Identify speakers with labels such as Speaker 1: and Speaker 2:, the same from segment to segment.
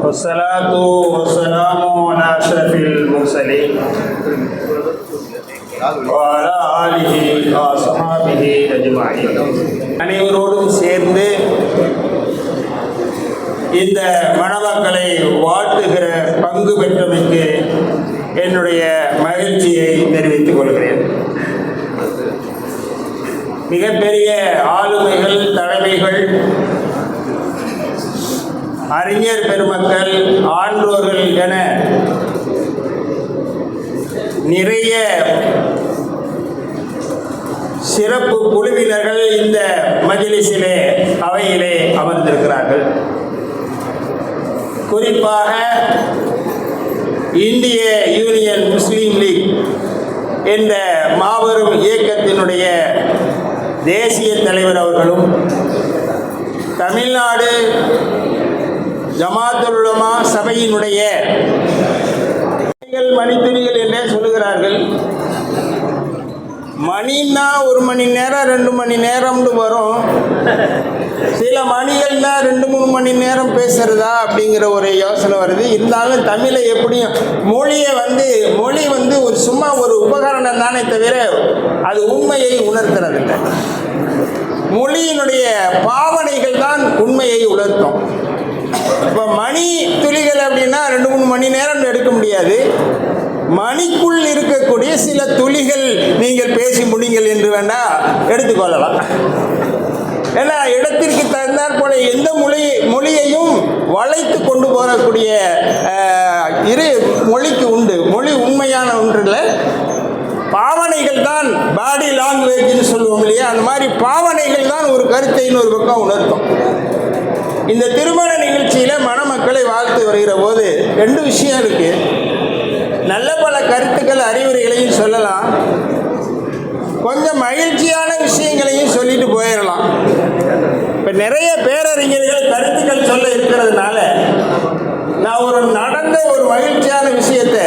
Speaker 1: والصلاة والسلام على أشرف المرسلين وعلى آله وصحابه أجمعين அனைவரோடும் சேர்ந்து இந்த மணமக்களை வாழ்த்துகிற பங்கு பெற்றமைக்கு என்னுடைய மகிழ்ச்சியை தெரிவித்துக் கொள்கிறேன் மிகப்பெரிய ஆளுமைகள் தலைமைகள் அறிஞர் பெருமக்கள் ஆன்றோர்கள் என நிறைய சிறப்பு குழுவினர்கள் இந்த மஜிலிசிலே அவையிலே அமர்ந்திருக்கிறார்கள். குறிப்பாக இந்திய யூனியன் முஸ்லீம் லீக் என்ற மாபெரும் இயக்கத்தினுடைய தேசிய தலைவர் அவர்களும் தமிழ்நாடு ஜமாத்துலமா சபையினுடைய மணித்துளிகள் என்றே சொல்லுகிறார்கள். மணின்னா ஒரு மணி நேரம் ரெண்டு மணி நேரம்னு வரும். சில மணிகள்னா ரெண்டு மூணு மணி நேரம் பேசுறதா அப்படிங்கிற ஒரு யோசனை வருது. இருந்தாலும் தமிழை எப்படியும் மொழியை வந்து மொழி வந்து ஒரு சும்மா ஒரு உபகரணம் தானே தவிர அது உண்மையை உணர்த்துறதில்லை. மொழியினுடைய பாவனைகள் தான் உண்மையை உணர்த்தும். இப்போ மணி துளிகள் அப்படின்னா ரெண்டு மூணு மணி நேரம் எடுக்க முடியாது. மணிக்குள் இருக்கக்கூடிய சில துளிகள் நீங்கள் பேசி முடிங்கள் என்று வேணா எடுத்துக்கொள்ளலாம் ஏன்னா இடத்திற்கு தகுந்தாற் போல எந்த மொழி மொழியையும் வளைத்து கொண்டு போகக்கூடிய இரு மொழிக்கு உண்டு. மொழி உண்மையான ஒன்றில் பாவனைகள் தான் பாடி லாங்குவேஜ்னு சொல்லுவோம் இல்லையா? அந்த மாதிரி பாவனைகள் தான் ஒரு கருத்தை இன்னொரு பக்கம் உணர்த்தும். இந்த திருமண நிகழ்ச்சியில் மணமக்களை வாழ்த்து வருகிற போது ரெண்டு விஷயம் இருக்கு. நல்ல பல கருத்துக்கள் அறிவுரைகளையும் சொல்லலாம். கொஞ்சம் மகிழ்ச்சியான விஷயங்களையும் சொல்லிட்டு போயிடலாம். இப்போ நிறைய பேரறிஞர்கள் கருத்துக்கள் சொல்ல இருக்கிறதுனால நான் ஒரு நடந்த ஒரு மகிழ்ச்சியான விஷயத்தை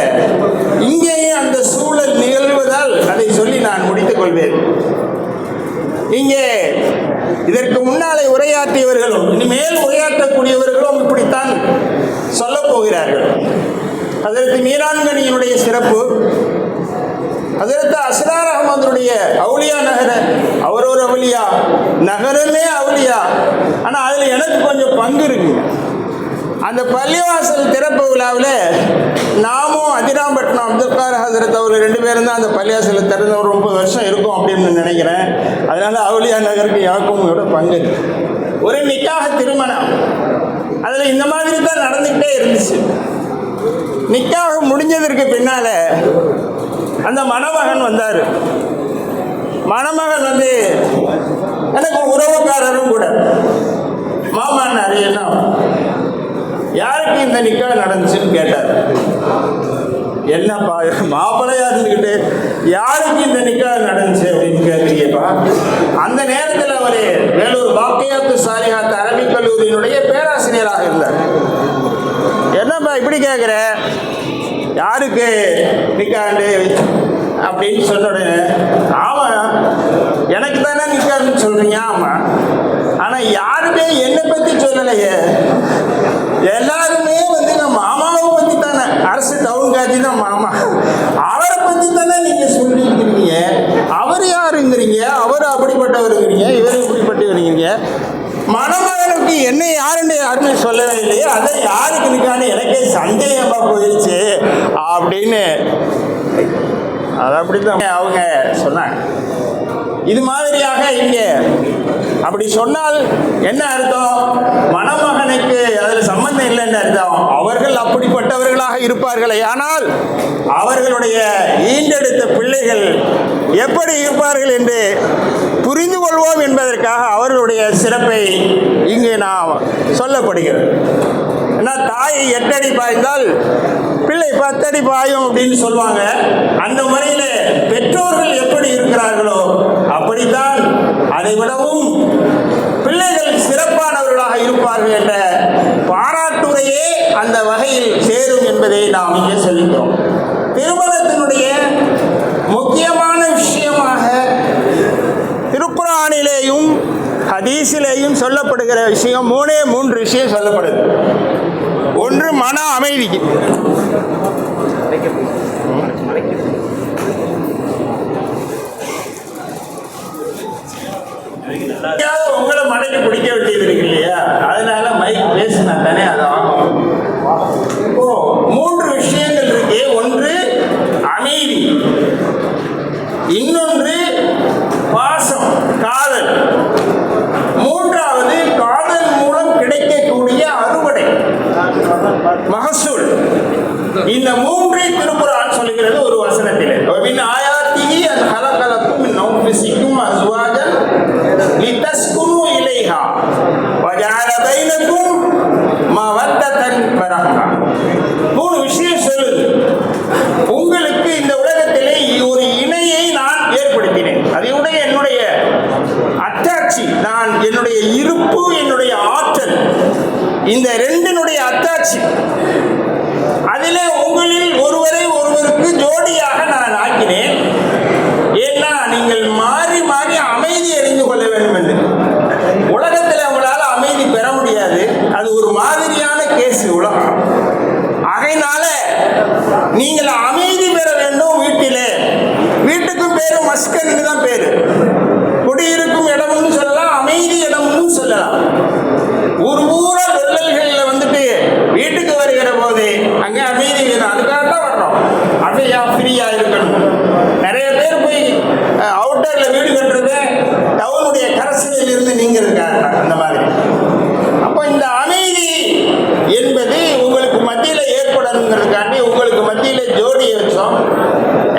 Speaker 1: இங்கேயும் அந்த சூழல் நிகழ்வதால் அதை சொல்லி நான் முடித்துக் கொள்வேன். இங்கே இதற்கு முன்னாலே உரையாற்றியவர்களும் இனிமேல் உரையாற்றக்கூடியவர்களும் இப்படித்தான் சொல்லப் போகிறார்கள். அதற்கு மீரான்கனியினுடைய சிறப்பு அதற்கு அஸ்ரார் அகமதுடைய அவுளியா நகர அவரோர் அவுளியா நகரமே அவுலியா ஆனால் அதில் எனக்கு கொஞ்சம் பங்கு இருக்குது அந்த பள்ளிவாசல் திறப்பு விழாவில் நாமும் அதிராம்பட்டினம் அப்துல்கார் ஹசரத் அவர் ரெண்டு பேரும் தான் அந்த பள்ளிவாசலை திறந்த ஒரு முப்பது வருஷம் இருக்கும் அப்படின்னு நினைக்கிறேன். அதனால அவுலியா நகருக்கு யாக்கும் இதோட பங்கு. ஒரு நிக்காக திருமணம். அதில் இந்த மாதிரி தான் நடந்துக்கிட்டே இருந்துச்சு. நிக்காக முடிஞ்சதற்கு பின்னால அந்த மணமகன் வந்தார். மணமகன் வந்து எனக்கு உறவுக்காரர் யாருக்கு இந்த நிக்கா நடந்துச்சுன்னு கேட்டார். என்னப்பா மாப்பிள்ளையா இருந்துக்கிட்டு யாருக்கு இந்த நிக்கா நடந்துச்சு அப்படின்னு கேட்குறீங்கப்பா அந்த நேரத்தில் அவர் வேலூர் பாக்கியாத்து சாலிஹாத் அரபிக் கல்லூரியினுடைய பேராசிரியராக இருந்தார். என்னப்பா இப்படி கேட்குற யாருக்கு நிக்காண்டு அப்படின்னு சொன்ன உடனே ஆமாம் எனக்கு தானே நிக்காதுன்னு சொல்கிறீங்க ஆமாம் ஆனால் யார் யாருமே என்னை பற்றி சொல்லலையே. எல்லாருமே வந்து நம்ம மாமாவை பற்றி தானே. அரசு டவுன் தான் மாமா. அவரை பற்றி தானே நீங்கள் சொல்லியிருக்கிறீங்க. அவர் யாருங்கிறீங்க? அவர் அப்படிப்பட்டவருங்கிறீங்க. இவர் இப்படிப்பட்டவருங்கிறீங்க. மணமகனுக்கு என்ன யாருன்னு யாருமே சொல்லவே இல்லையே. அதை யாருக்கு இருக்கான்னு எனக்கே சந்தேகமாக போயிடுச்சு அப்படின்னு. அது அப்படிதான் அவங்க சொன்னாங்க. இது மாதிரியாக இங்கே அப்படி சொன்னால் என்ன அர்த்தம்? மணமகனுக்கு அதில் சம்பந்தம் இல்லைன்னு அர்த்தம். அவர்கள் அப்படிப்பட்டவர்களாக இருப்பார்களே. ஆனால் அவர்களுடைய ஈண்டெடுத்த பிள்ளைகள் எப்படி இருப்பார்கள் என்று புரிந்து கொள்வோம் என்பதற்காக அவர்களுடைய சிறப்பை இங்கே நாம் சொல்லப்படுகிறது. ஏன்னா தாய் எட்டடி பாய்ந்தால் பிள்ளை பத்தடி பாயும் அப்படின்னு சொல்லுவாங்க. அந்த முறையில் பெற்றோர்கள் அதை விடவும் பிள்ளைகள் சிறப்பானவர்களாக இருப்பார்கள் என்ற பாராட்டுரையே அந்த வகையில் சேரும் என்பதை நாம் இங்கே சொல்கிறோம் திருமணத்தினுடைய முக்கியமான விஷயமாக திருக்குறானிலேயும் ஹதீஸிலேயும் சொல்லப்படுகிற விஷயம் மூணே மூன்று விஷயம் சொல்லப்படுது. ஒன்று மன அமைதி. எங்கேயாவது உங்களை மடக்கி பிடிக்க வேண்டியது இருக்கு இல்லையா? அதனால மைக் பேசினா தானே அது ஆகும் இப்போ மூன்று விஷயங்கள் இருக்கு ஒன்று அமைதி இன்னொன்று பாசம் காதல் மூன்றாவது காதல் மூலம் கிடைக்கக்கூடிய அறுவடை மகசூல் இந்த மூன்றை திருக்குறான் சொல்லுகிறது ஒரு வசனத்தில் மின் ஆயாத்திகி அன் ஹலகலக்கும் மின் நௌஃபிசிக்கும் அஸ்வாஜன் லிதஸ்குனு இலைஹா வஜஅல பைனக்கும் மவத்தன் வரஹ்மா மூணு விஷயம் சொல்லுது உங்களுக்கு இந்த உலகத்திலே ஒரு இணையை நான் ஏற்படுத்தினேன் அதையுடைய என்னுடைய அத்தாட்சி நான் என்னுடைய இருப்பு என்னுடைய ஆற்றல் இந்த ரெண்டினுடைய அத்தாட்சி அதிலே உங்களில் ஒருவரை ஒருவருக்கு ஜோடியாக நான் ஆக்கினேன். ஏன்னா நீங்கள் மாறி மாறி அமைதி அறிந்து கொள்ள வேண்டும் என்று. உலகத்தில் உங்களால் அமைதி பெற முடியாது. அது ஒரு மாதிரியான கேஸ் உலகம். அதனால நீங்கள் அவுட்டர்ல வீடு கட்டுறது டவுனுடைய கரசலில் இருந்து நீங்க இருக்க அந்த மாதிரி அப்போ இந்த அமைதி என்பது உங்களுக்கு மத்தியில் ஏற்படணுங்கிறதுக்காண்டி உங்களுக்கு மத்தியில் ஜோடியை வச்சோம்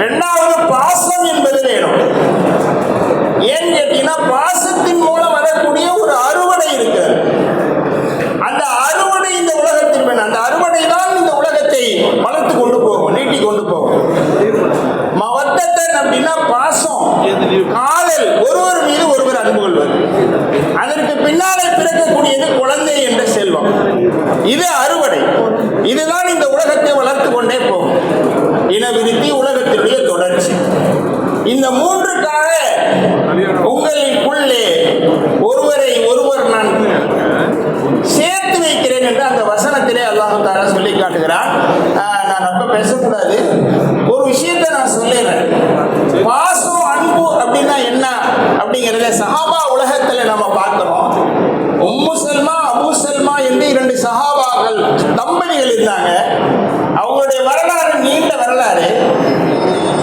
Speaker 1: ரெண்டாவது பாசம் என்பது வேணும் ஏன்னு கேட்டீங்கன்னா பாசத்தின் மூலம் வரக்கூடிய ஒரு அறுவடை இருக்கிறது அந்த அறுவடை இந்த உலகத்தில் வேணும் அந்த அறுவடை தான் இந்த உலகத்தை வளர்த்து கொண்டு போகும் நீட்டி கொண்டு போகும் மவத்தத்தன் அப்படின்னா பாசம் காதல் ஒருவர் மீது ஒருவர் அன்பு கொள்வது அதற்கு பின்னாலே பிறக்கக்கூடியது குழந்தை என்ற செல்வம் இது அறுவடை இதுதான் இந்த உலகத்தை வளர்த்து கொண்டே போகும் இனவிருத்தி உலகத்தினுடைய தொடர்ச்சி இந்த மூன்றுக்காக உங்களுக்குள்ளே ஒருவரை ஒருவர் நான் சேர்த்து வைக்கிறேன் என்று அந்த வசனத்திலே அல்லாஹு தாரா சொல்லி காட்டுகிறான் ஆஹ் நான் ரொம்ப பேசக்கூடாது ஒரு விஷயத்தை நான் சொல்லிடுறேன் பாசம் அன்பு அப்படின்னா என்ன அப்படிங்கிறத சஹாபா உலகத்தில் நம்ம பார்க்கிறோம் உம்மு சல்மா அபு சல்மா என்று இரண்டு சஹாபாக்கள் தம்பதிகள் இருந்தாங்க அவங்களுடைய வரலாறு நீண்ட வரலாறு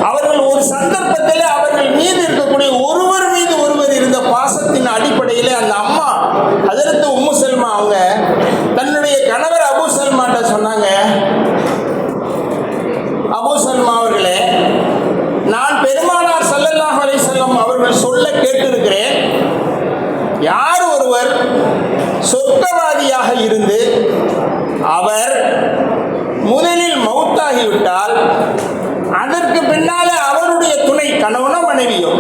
Speaker 1: அவர்கள் ஒரு சந்தர்ப்பத்தில் அவர்கள் மீது இருக்கக்கூடிய ஒருவர் மீது ஒருவர் இருந்த பாசத்தின் அடிப்படையில் அந்த அம்மா அதற்கு உம்மு சல்மா அவங்க தன்னுடைய கணவர் அபு சல்மாட்ட சொன்னாங்க அபு சல்மா அவர்களே நான் பெருமானார் ஸல்லல்லாஹு அலைஹி வஸல்லம் அவர்கள் சொல்ல கேட்டிருக்கிறேன் யார் ஒருவர் சொர்க்கவாதியாக இருந்து அவர் முதலில் மௌத்தாகிவிட்டால் அதற்கு பின்னாலே அவருடைய துணை மனைவியும்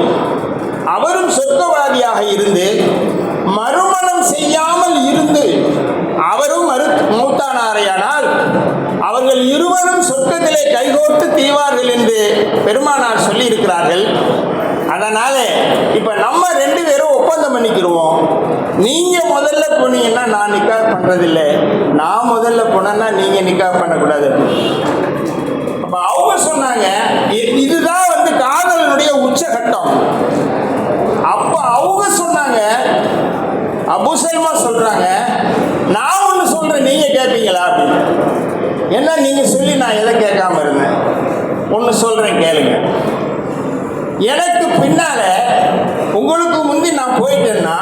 Speaker 1: அவரும் சொர்க்கவாதியாக இருந்து மறுமணம் செய்யாமல் இருந்து அவரும் மறு மூத்தானாரையானால் அவர்கள் இருவரும் சொர்க்கத்திலே கைகோர்த்து தீவார்கள் என்று பெருமானார் சொல்லி இருக்கிறார்கள் அதனால இப்ப நம்ம ரெண்டு பேரும் ஒப்பந்தம் பண்ணிக்கிடுவோம் நீங்க முதல்ல போனீங்கன்னா நான் நிக்கா பண்றதில்லை. நான் முதல்ல போனேன்னா நீங்க நிக்கா பண்ணக்கூடாது. அப்ப அவங்க சொன்னாங்க காதலனுடைய உச்சகட்டம். அப்ப அவங்க சொன்னாங்க அபுசல்மா சொல்றாங்க நான் ஒன்று சொல்றேன் நீங்க கேட்பீங்களா அப்படின்னு. என்ன நீங்க சொல்லி நான் எதை கேட்காம இருந்தேன்? ஒன்று சொல்றேன் கேளுங்க. எனக்கு பின்னால உங்களுக்கு முந்தி நான் போயிட்டேன்னா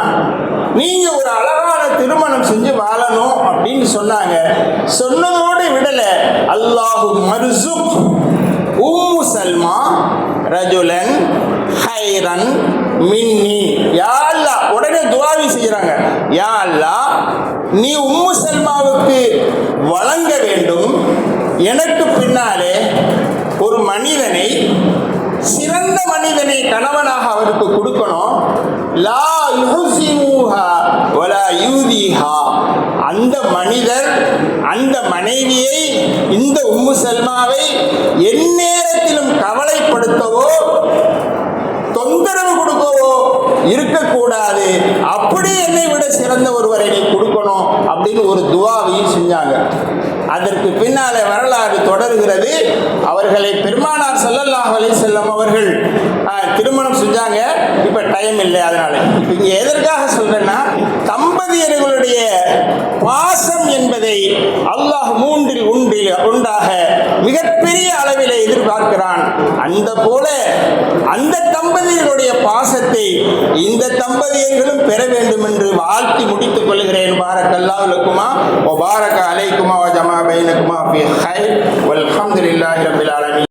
Speaker 1: நீங்க ஒரு அழகான திருமணம் செஞ்சு வாழணும் அப்படின்னு சொன்னாங்க. சொன்னதோடு விடல. அல்லாஹு மருசும் உம்மு சல்மா ரஜுலன் ஹைரன் மின்னி. யாழ்லா உடனே துவாவி செய்கிறாங்க. யாழ்லா நீ உம்மு சல்மாவுக்கு வழங்க வேண்டும். எனக்கு பின்னாலே ஒரு மனிதனை சிறந்த மனிதனை கணவனாக அவருக்கு கொடுக்கணும். லா யுஹ்சிமுஹா வலா யூதிஹா அந்த மனிதர் அந்த மனைவியை இந்த உம்மு செல்மாவை எந்நேரத்திலும் கவலைப்படுத்தவோ தொந்தரவு கொடுக்கவோ இருக்கக்கூடாது. அப்படி என்னை விட சிறந்த ஒருவரை நீ கொடுக்கணும் அப்படின்னு ஒரு துவாவையும் செஞ்சாங்க. அதற்கு பின்னாலே வரலாறு தொடர்கிறது. அவர்களை பெருமானார் ஸல்லல்லாஹு செல்லும் செல்லம் அவர்கள் திருமணம் செஞ்சாங்க. இப்போ டைம் இல்லை அதனால. இப்போ இங்கே எதற்காக சொல்றேன்னா தம்பதியர்களுடைய பாசம் என்பதை அல்லாஹ் மூன்றில் ஒன்றில் ஒன்றாக மிகப்பெரிய அளவில் எதிர்பார்க்கிறான். அந்த போல அந்த தம்பதியினுடைய பாசத்தை இந்த தம்பதியர்களும் பெற வேண்டும் என்று வாழ்த்தி முடித்துக் கொள்கிறேன். பாரக் அல்லாஹுலக்குமா ஓ பாரக அலைக்குமா ஜமா பைனக்குமா ஃபி ஹைர் ஆலமீன்.